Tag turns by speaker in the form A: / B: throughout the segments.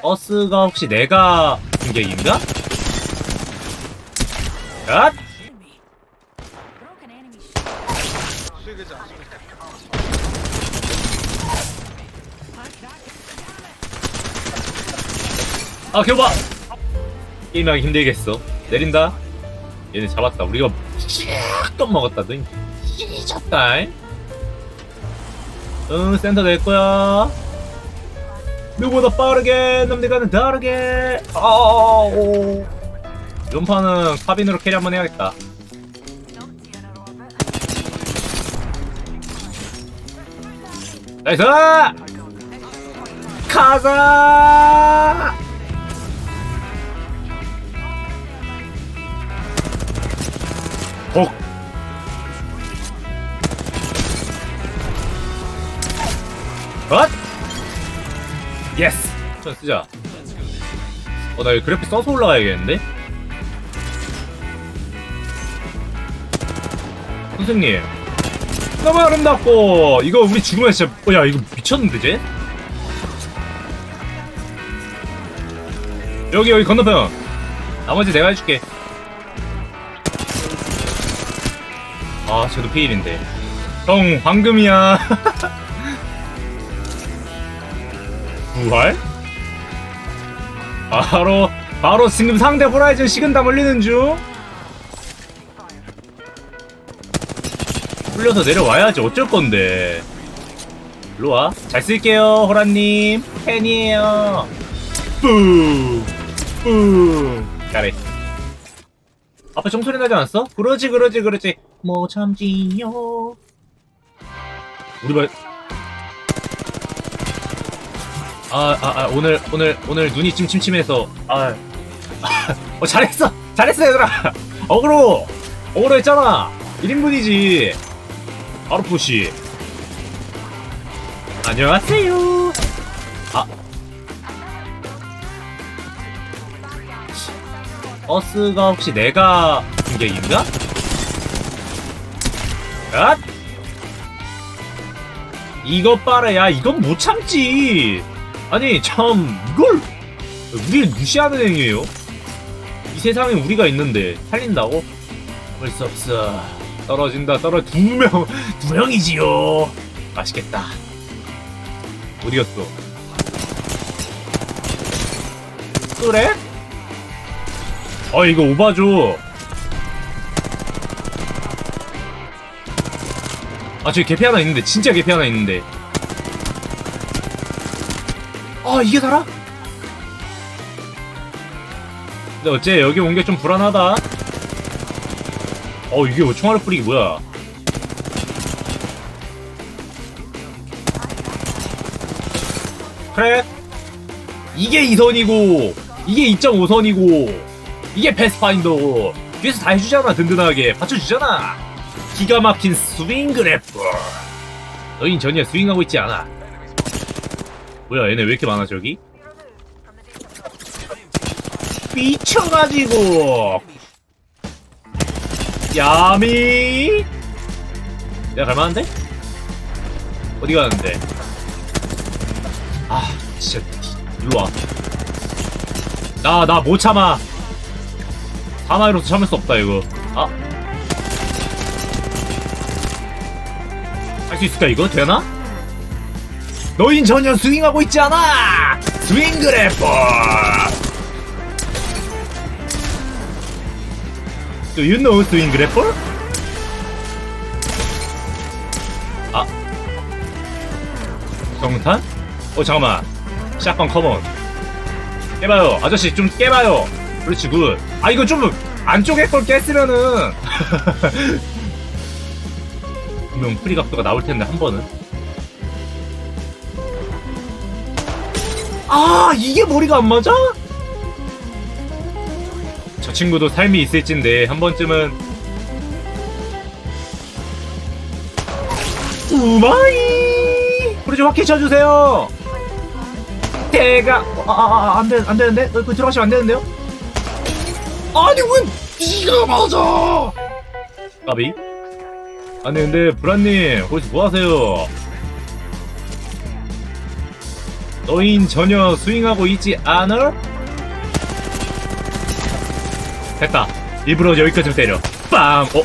A: 버스가 혹시 내가
B: enemy
C: 수익이자
A: 아, 겨봐! 게임하기 힘들겠어. 내린다. 얘네 잡았다. 우리가 쫙 먹었다. 너 찢었다. 응, 센터 낼 거야. 누구보다 빠르게, 남들과는 다르게. 아오. 이번 판은 카빈으로 캐리 한번 해야겠다. 나이스! 가자! 복. 엇! 예스! 전 쓰자. 어, 나 그래픽 써서 올라가야겠는데? 선생님. 너무 아름답고, 이거 우리 죽으면 진짜, 어, 야, 이거 미쳤는데, 쟤? 여기, 여기 건너편. 나머지 내가 해줄게. 아, 쟤도 페일인데. 형, 황금이야. 부활? 바로, 바로 지금 상대 호라이즌 식은땀 흘리는 중? 풀려서 내려와야지, 어쩔 건데. 일로 와. 잘 쓸게요, 호라님. 팬이에요. 뿡! 뿡! 잘해. 앞에 종소리 나지 않았어? 그러지, 그러지, 그러지. 뭐 참지요. 우리 발. 아, 아, 아, 오늘, 오늘, 오늘 눈이 좀 침침해서, 아, 어, 잘했어! 잘했어, 얘들아! 어그로! 어그로 했잖아! 1인분이지! 바로 푸시. 안녕하세요! 아. 버스가 혹시 내가 승객인가? 앗! 이것 봐라, 야, 이건 못 참지! 아니, 참, 이걸, 우리를 무시하는 행위예요 이 세상에 우리가 있는데, 살린다고? 그럴 수 없어. 떨어진다, 떨어, 두 명, 두 명이지요. 맛있겠다. 어디 갔어? 그래? 어, 이거 오바죠. 아, 저기 개피 하나 있는데, 진짜 개피 하나 있는데. 아, 이게 달아? 근데 어째 여기 온 게 좀 불안하다. 어, 이게 뭐 총알을 뿌리기 뭐야? 그래? 이게 2선이고, 이게 2.5선이고, 이게 패스파인더고, 뒤에서 다 해주잖아, 든든하게. 받쳐주잖아. 기가 막힌 스윙 그래프. 너흰 전혀 스윙하고 있지 않아. 뭐야, 얘네 왜 이렇게 많아, 저기? 미쳐가지고! 야미! 내가 갈만한데? 어디 가는데? 아, 진짜. 일로 와. 나, 나 못 참아. 사나이로서 참을 수 없다, 이거. 아. 할 수 있을까, 이거? 되나? 너흰 전혀 스윙하고 있지 않아! 스윙 그래프! Do you know 스윙 그래프? 아. 정탄? 어, 잠깐만. 샷건 커먼. 깨봐요. 아저씨, 좀 깨봐요. 그렇지, 굿. 아, 이거 좀, 안쪽에 걸 깼으면은. 분명 프리 각도가 나올 텐데, 한 번은. 아, 이게 머리가 안 맞아? 저 친구도 삶이 있을진데, 한 번쯤은. 우마이! 우리 좀 확히 쳐주세요! 대가, 아, 아, 아, 안 돼, 안 되는데? 어, 그 들어가시면 안 되는데요? 아니, 왜, 니가 맞아! 까비? 아니, 근데, 브란님, 거기서 뭐 하세요? 너인 전혀 스윙하고 있지 않아? 됐다. 일부러 여기까지 때려. 빰! 어?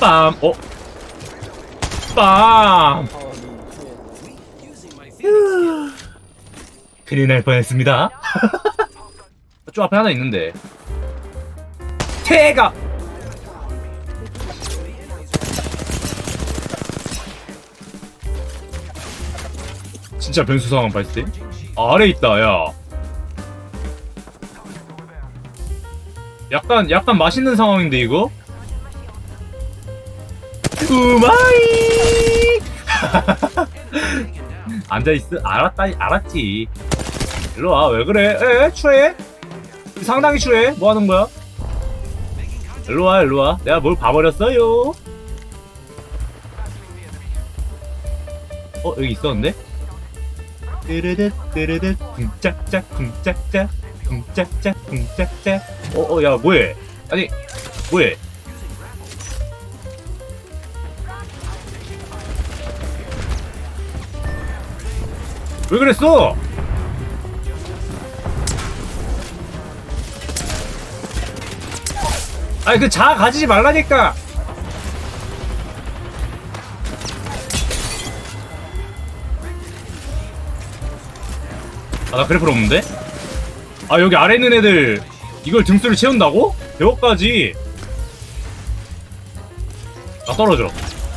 A: 빰! 어? 빰! 휴. 큰일 날 뻔했습니다. 저 앞에 하나 있는데. 태가! 진짜 변수 상황 발생? 아, 아래 있다, 야. 약간, 약간 맛있는 상황인데, 이거? 우마이! 앉아있어? 알았다, 알았지. 일로와, 왜 그래? 에? 추해? 상당히 추해? 뭐 하는 거야? 일로와, 일로와. 내가 뭘 봐버렸어요? 어, 여기 있었는데? 뜨르듯 뜨르듯 쿵짝짝 쿵짝짝 쿵짝짝 쿵짝짝. 어어 야 뭐해? 아니. 뭐해? 왜 그랬어? 아니 그 자 가지지 말라니까 아, 나 그래플 없는데? 아, 여기 아래 있는 애들 이걸 등수를 채운다고? 대역까지 나 떨어져.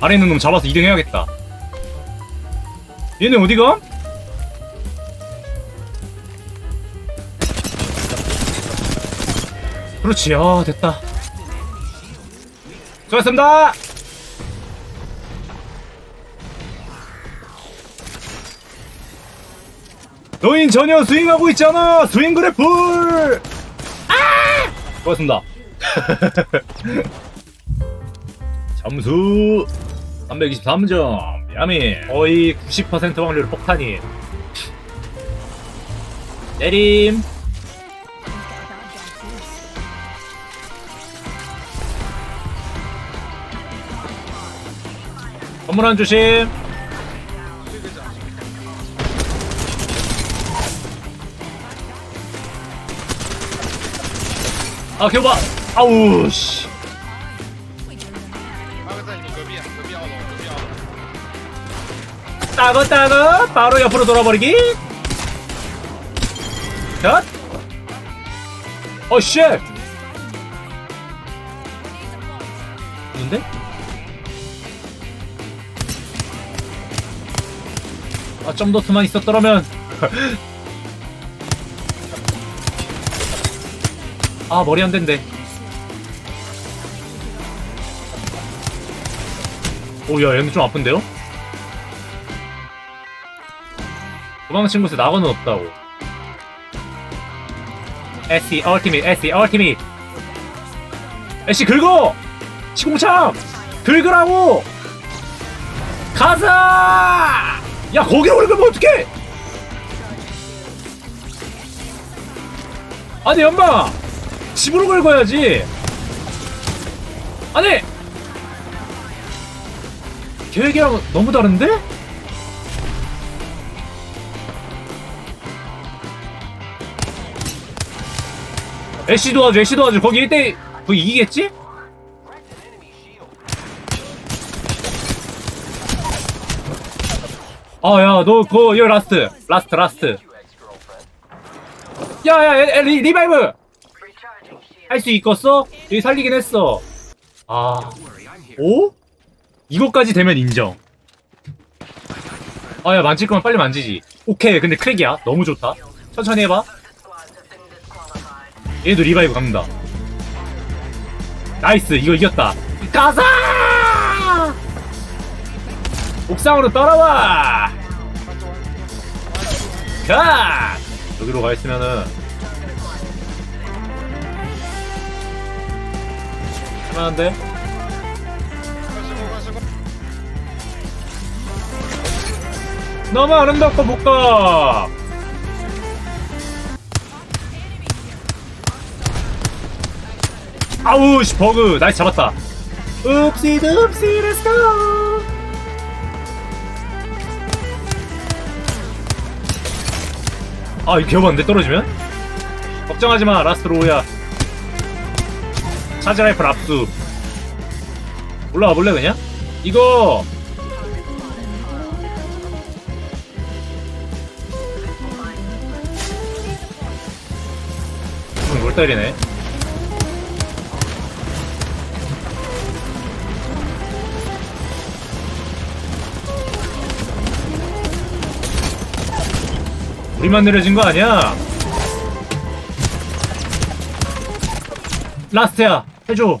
A: 아래 있는 놈 잡아서 2등 해야겠다. 얘네 어디가? 그렇지, 아, 됐다. 수고하셨습니다! 너인 전혀 스윙하고 있잖아! 스윙 그래플! 아! 고맙습니다. 점수 323점. 야미 거의 90% 확률 폭탄이. 때림. 건물 한 조심. 아, 겨봐. 아우, 씨.
C: 那个在你们隔壁，隔壁二楼，隔壁二楼。
A: 따거 따거 바로 옆으로 돌아버리기 컷 어쉣 뭔데? 아 좀 더 수만 있었더라면 아 머리 안 된대 오야 얘는 좀 아픈데요? 도망친 곳에 낙원은 없다고. SE 얼티밋, SE 얼티밋. 애쉬 긁어! 시공창! 긁으라고! 가자! 야, 거기로 긁으면 어떡해! 아니, 연마! 집으로 긁어야지! 아니! 계획이랑 너무 다른데? 애쉬 도와줘, 애쉬 도와줘. 거기 1대, 거기 이기겠지? 아, 야, 너, 그거, 여기 라스트. 라스트, 라스트. 야, 야, 야, 리, 리바이브! 할 수 있겠어? 여기 살리긴 했어. 아. 오? 이거까지 되면 인정. 아, 야, 만질 거면 빨리 만지지. 오케이, 근데 크랙이야. 너무 좋다. 천천히 해봐. 얘도 리바이브 갑니다. 나이스, 이거 이겼다. 가자! 옥상으로 따라와! 가! 여기로 가 있으면은 그만한데?
C: 가시고 가시고
A: 너무 아름답고 못 가! 아우, 씨, 버그. 나이스 잡았다. 읍시, 읍시, 렛츠고! 아, 이거 개오반데, 떨어지면? 걱정하지 마, 라스트 로우야. 차지 라이플 압수 올라가 볼래 그냥? 이거 음, 뭘 때리네 우리만 느려진 거 아니야? 라스트야 해줘.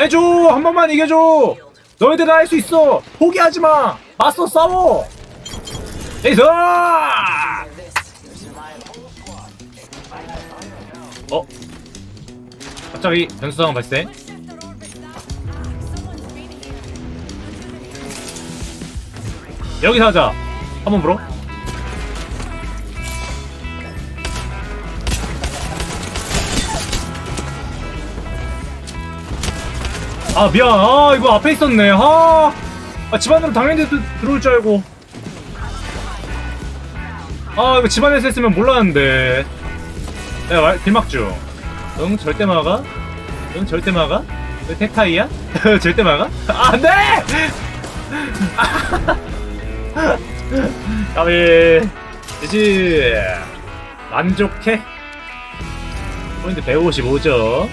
A: 해줘. 한 번만 이겨줘. 너희들 다 할 수 있어. 포기하지 마. 맞서 싸워. 에이스 어? 갑자기 변수 상황 발생? 여기서 하자. 한번 물어 아 미안. 아 이거 앞에 있었네. 아, 아 집안으로 당연히 들- 들어올 줄 알고. 아 이거 집안에서 했으면 몰랐는데. 말, 길막중 응 절대 막아? 응 절대 막아? 왜 테타이야? 절대 막아? 아, 안돼! 까비. 지지. 만족해. 포인트 155점